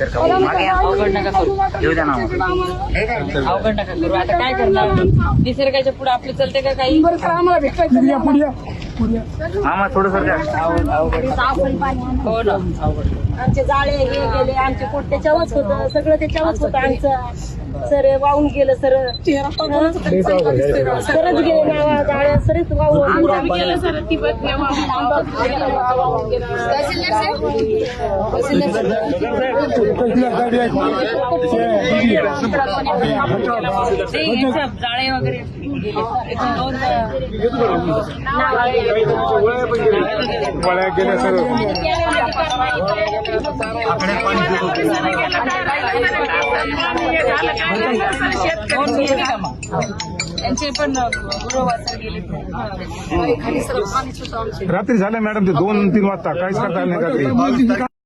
तर का मागे या. अवघड नका करू. येऊ द्या ना आम्हाला. अवघड नका करू. आता काय करणार? निसर्गाच्या पुढे आपलं चलते का काही? मामा थोडं सर हो ना. आमचे जाळे हे गेले आमचे पोट त्याच्यावरच होतं सगळं त्याच्यावरच होतं आमचं. सर वाहून गेलं सर. सरच गेले ना जाळे सरच वाहून ते याचं जाळे वगैरे वळ्या गेल्या सर्व त्यांचे पण रात्री झाल्या मॅडम ते दोन तीन वाजता. काहीच करता आलं नाही रात्री